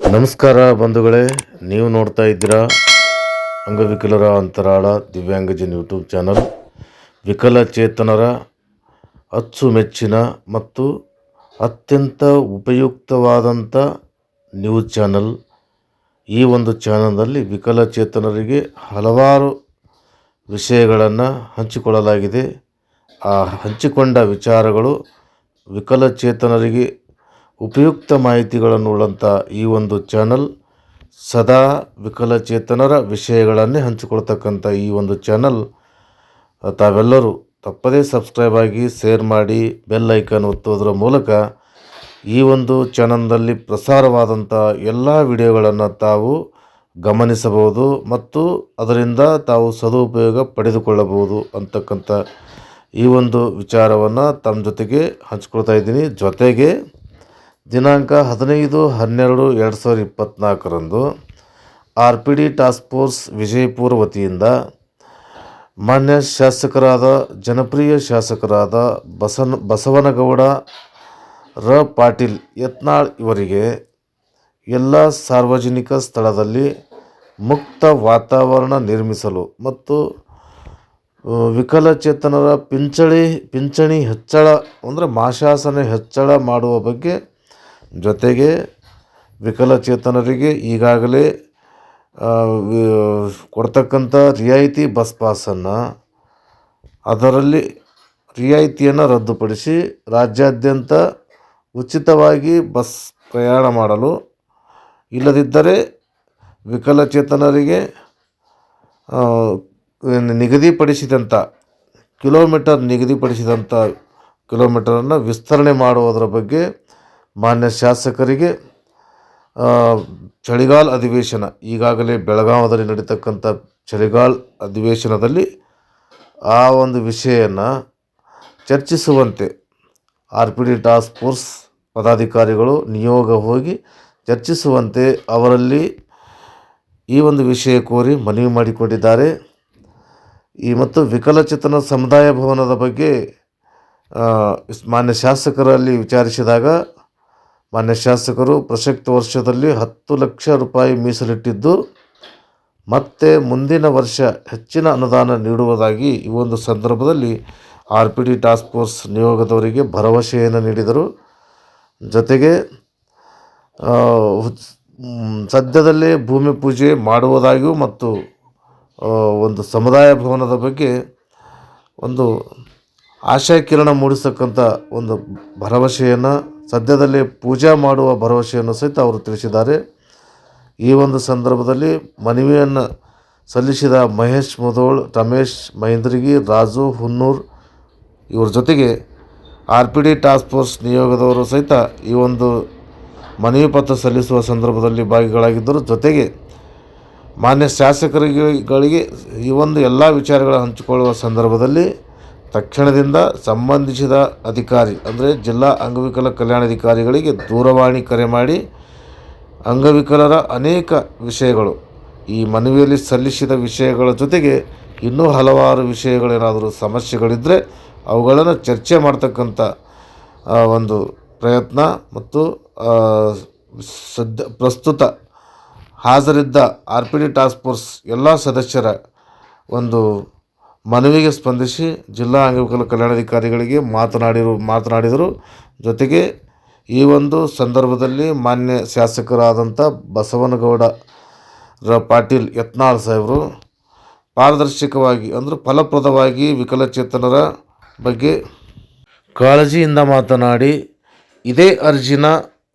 ನಮಸ್ಕಾರ ಬಂಧುಗಳೇ, ನೀವು ನೋಡ್ತಾ ಇದ್ದೀರಾ ಅಂಗವಿಕಲರ ಅಂತರಾಳ ದಿವ್ಯಾಂಗಜನ್ ಯೂಟ್ಯೂಬ್ ಚಾನಲ್. ವಿಕಲಚೇತನರ ಅಚ್ಚುಮೆಚ್ಚಿನ ಮತ್ತು ಅತ್ಯಂತ ಉಪಯುಕ್ತವಾದಂಥ ನ್ಯೂಸ್ ಚಾನಲ್. ಈ ಒಂದು ಚಾನಲ್ನಲ್ಲಿ ವಿಕಲಚೇತನರಿಗೆ ಹಲವಾರು ವಿಷಯಗಳನ್ನು ಹಂಚಿಕೊಳ್ಳಲಾಗಿದೆ. ಆ ಹಂಚಿಕೊಂಡ ವಿಚಾರಗಳು ವಿಕಲಚೇತನರಿಗೆ ಉಪಯುಕ್ತ ಮಾಹಿತಿಗಳನ್ನು ಉಳ್ಳಂಥ ಈ ಒಂದು ಚಾನಲ್ ಸದಾ ವಿಕಲಚೇತನರ ವಿಷಯಗಳನ್ನೇ ಹಂಚಿಕೊಳ್ತಕ್ಕಂಥ ಈ ಒಂದು ಚಾನಲ್ ತಾವೆಲ್ಲರೂ ತಪ್ಪದೇ ಸಬ್ಸ್ಕ್ರೈಬ್ ಆಗಿ ಶೇರ್ ಮಾಡಿ ಬೆಲ್ ಐಕನ್ ಒತ್ತೋದ್ರ ಮೂಲಕ ಈ ಒಂದು ಚಾನಲ್ನಲ್ಲಿ ಪ್ರಸಾರವಾದಂಥ ಎಲ್ಲ ವಿಡಿಯೋಗಳನ್ನು ತಾವು ಗಮನಿಸಬಹುದು ಮತ್ತು ಅದರಿಂದ ತಾವು ಸದುಪಯೋಗ ಪಡೆದುಕೊಳ್ಳಬಹುದು ಅಂತಕ್ಕಂಥ ಈ ಒಂದು ವಿಚಾರವನ್ನು ತಮ್ಮ ಜೊತೆಗೆ ಹಂಚ್ಕೊಳ್ತಾ ಇದ್ದೀನಿ. ಜೊತೆಗೆ ದಿನಾಂಕ ಹದಿನೈದು ಹನ್ನೆರಡು ಎರಡು ಸಾವಿರದ ಇಪ್ಪತ್ತ್ನಾಲ್ಕರಂದು R P D task force Vijayapura ವತಿಯಿಂದ ಮಾನ್ಯ ಶಾಸಕರಾದ, ಜನಪ್ರಿಯ ಶಾಸಕರಾದ ಬಸನ, ಬಸವನಗೌಡ ರ ಪಾಟೀಲ್ ಯತ್ನಾಳ್ ಇವರಿಗೆ ಎಲ್ಲ ಸಾರ್ವಜನಿಕ ಸ್ಥಳದಲ್ಲಿ ಮುಕ್ತ ವಾತಾವರಣ ನಿರ್ಮಿಸಲು ಮತ್ತು ವಿಕಲಚೇತನರ ಪಿಂಚಣಿ ಪಿಂಚಣಿ ಹೆಚ್ಚಳ ಅಂದರೆ ಮಾಶಾಸನ ಹೆಚ್ಚಳ ಮಾಡುವ ಬಗ್ಗೆ ಜೊತೆಗೆ ವಿಕಲಚೇತನರಿಗೆ ಈಗಾಗಲೇ ಕೊಡ್ತಕ್ಕಂಥ ರಿಯಾಯಿತಿ ಬಸ್ ಪಾಸನ್ನು ಅದರಲ್ಲಿ ರಿಯಾಯಿತಿಯನ್ನು ರದ್ದುಪಡಿಸಿ ರಾಜ್ಯಾದ್ಯಂತ ಉಚಿತವಾಗಿ ಬಸ್ ಪ್ರಯಾಣ ಮಾಡಲು ಇಲ್ಲದಿದ್ದರೆ ವಿಕಲಚೇತನರಿಗೆ ನಿಗದಿಪಡಿಸಿದಂಥ, ಕಿಲೋಮೀಟರ್ ನಿಗದಿಪಡಿಸಿದಂಥ ಕಿಲೋಮೀಟರನ್ನು ವಿಸ್ತರಣೆ ಮಾಡುವುದರ ಬಗ್ಗೆ ಮಾನ್ಯ ಶಾಸಕರಿಗೆ ಚಳಿಗಾಲ ಅಧಿವೇಶನ, ಈಗಾಗಲೇ ಬೆಳಗಾವದಲ್ಲಿ ನಡೀತಕ್ಕಂಥ ಚಳಿಗಾಲ ಅಧಿವೇಶನದಲ್ಲಿ ಆ ಒಂದು ವಿಷಯವನ್ನು ಚರ್ಚಿಸುವಂತೆ R P D task force ಪದಾಧಿಕಾರಿಗಳು ನಿಯೋಗ ಹೋಗಿ ಚರ್ಚಿಸುವಂತೆ ಅವರಲ್ಲಿ ಈ ಒಂದು ವಿಷಯ ಕೋರಿ ಮನವಿ ಮಾಡಿಕೊಂಡಿದ್ದಾರೆ. ಈ ಮತ್ತು ವಿಕಲಚೇತನ ಸಮುದಾಯ ಭವನದ ಬಗ್ಗೆ ಮಾನ್ಯ ಶಾಸಕರಲ್ಲಿ ವಿಚಾರಿಸಿದಾಗ ಮಾನ್ಯ ಶಾಸಕರು, ಪ್ರಸಕ್ತ ವರ್ಷದಲ್ಲಿ ಹತ್ತು ಲಕ್ಷ ರೂಪಾಯಿ ಮೀಸಲಿಟ್ಟಿದ್ದು, ಮತ್ತೆ ಮುಂದಿನ ವರ್ಷ ಹೆಚ್ಚಿನ ಅನುದಾನ ನೀಡುವುದಾಗಿ ಈ ಒಂದು ಸಂದರ್ಭದಲ್ಲಿ R P D task force ನಿಯೋಗದವರಿಗೆ ಭರವಸೆಯನ್ನು ನೀಡಿದರು. ಜೊತೆಗೆ ಸದ್ಯದಲ್ಲೇ ಭೂಮಿ ಪೂಜೆ ಮಾಡುವುದಾಗಿಯೂ ಮತ್ತು ಒಂದು ಸಮುದಾಯ ಭವನದ ಬಗ್ಗೆ ಒಂದು ಆಶಾಕಿರಣ ಮೂಡಿಸ್ತಕ್ಕಂಥ ಒಂದು ಭರವಸೆಯನ್ನು, ಸದ್ಯದಲ್ಲಿ ಪೂಜಾ ಮಾಡುವ ಭರವಸೆಯನ್ನು ಸಹಿತ ಅವರು ತಿಳಿಸಿದ್ದಾರೆ. ಈ ಒಂದು ಸಂದರ್ಭದಲ್ಲಿ ಮನವಿಯನ್ನು ಸಲ್ಲಿಸಿದ ಮಹೇಶ್ ಮುದೋಳ್ ರಮೇಶ್ ಮಹೇಂದ್ರಗಿ, ರಾಜು ಹುನ್ನೂರ್ ಇವ್ರ ಜೊತೆಗೆ R P D task force ನಿಯೋಗದವರು ಸಹಿತ ಈ ಒಂದು ಮನವಿ ಪತ್ರ ಸಲ್ಲಿಸುವ ಸಂದರ್ಭದಲ್ಲಿ ಭಾಗಿಗಳಾಗಿದ್ದರು. ಜೊತೆಗೆ ಮಾನ್ಯ ಶಾಸಕರಿಗೆ ಈ ಒಂದು ಎಲ್ಲ ವಿಚಾರಗಳ ಹಂಚಿಕೊಳ್ಳುವ ಸಂದರ್ಭದಲ್ಲಿ ತಕ್ಷಣದಿಂದ ಸಂಬಂಧಿಸಿದ ಅಧಿಕಾರಿ, ಅಂದರೆ ಜಿಲ್ಲಾ ಅಂಗವಿಕಲ ಕಲ್ಯಾಣಾಧಿಕಾರಿಗಳಿಗೆ ದೂರವಾಣಿ ಕರೆ ಮಾಡಿ ಅಂಗವಿಕಲರ ಅನೇಕ ವಿಷಯಗಳು, ಈ ಮನವಿಯಲ್ಲಿ ಸಲ್ಲಿಸಿದ ವಿಷಯಗಳ ಜೊತೆಗೆ ಇನ್ನೂ ಹಲವಾರು ವಿಷಯಗಳೇನಾದರೂ ಸಮಸ್ಯೆಗಳಿದ್ದರೆ ಅವುಗಳನ್ನು ಚರ್ಚೆ ಮಾಡ್ತಕ್ಕಂಥ ಒಂದು ಪ್ರಯತ್ನ ಮತ್ತು ಸದ್ಯ ಪ್ರಸ್ತುತ ಹಾಜರಿದ್ದ R P D task force ಎಲ್ಲ ಸದಸ್ಯರ ಒಂದು ಮನವಿಗೆ ಸ್ಪಂದಿಸಿ ಜಿಲ್ಲಾ ಅಂಗವಿಕಲ ಕಲ್ಯಾಣಾಧಿಕಾರಿಗಳಿಗೆ ಮಾತನಾಡಿರು, ಮಾತನಾಡಿದರು. ಜೊತೆಗೆ ಈ ಒಂದು ಸಂದರ್ಭದಲ್ಲಿ ಮಾನ್ಯ ಶಾಸಕರಾದಂಥ ಬಸವನಗೌಡ ರ ಪಾಟೀಲ್ ಯತ್ನಾಳ್ ಸಾಹೇಬರು ಪಾರದರ್ಶಕವಾಗಿ ಅಂದರೆ ಫಲಪ್ರದವಾಗಿ ವಿಕಲಚೇತನರ ಬಗ್ಗೆ ಕಾಳಜಿಯಿಂದ ಮಾತನಾಡಿ, ಇದೇ ಅರ್ಜಿನ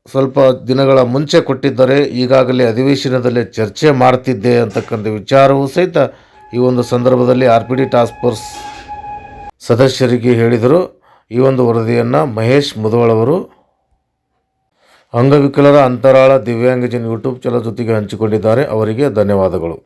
ಸ್ವಲ್ಪ ದಿನಗಳ ಮುಂಚೆ ಕೊಟ್ಟಿದ್ದರೆ ಈಗಾಗಲೇ ಅಧಿವೇಶನದಲ್ಲಿ ಚರ್ಚೆ ಮಾಡ್ತಿದ್ದೆ ಅಂತಕ್ಕಂಥ ವಿಚಾರವೂ ಸಹಿತ ಈ ಒಂದು ಸಂದರ್ಭದಲ್ಲಿ R P D task force ಸದಸ್ಯರಿಗೆ ಹೇಳಿದರು. ಈ ಒಂದು ವರದಿಯನ್ನು ಮಹೇಶ್ ಮುದೋಳವರು ಅಂಗವಿಕಲರ ಅಂತರಾಳ ದಿವ್ಯಾಂಗಜನ್ ಯೂಟ್ಯೂಬ್ ಚಾನಲ್ ಜೊತೆಗೆ ಹಂಚಿಕೊಂಡಿದ್ದಾರೆ. ಅವರಿಗೆ ಧನ್ಯವಾದಗಳು.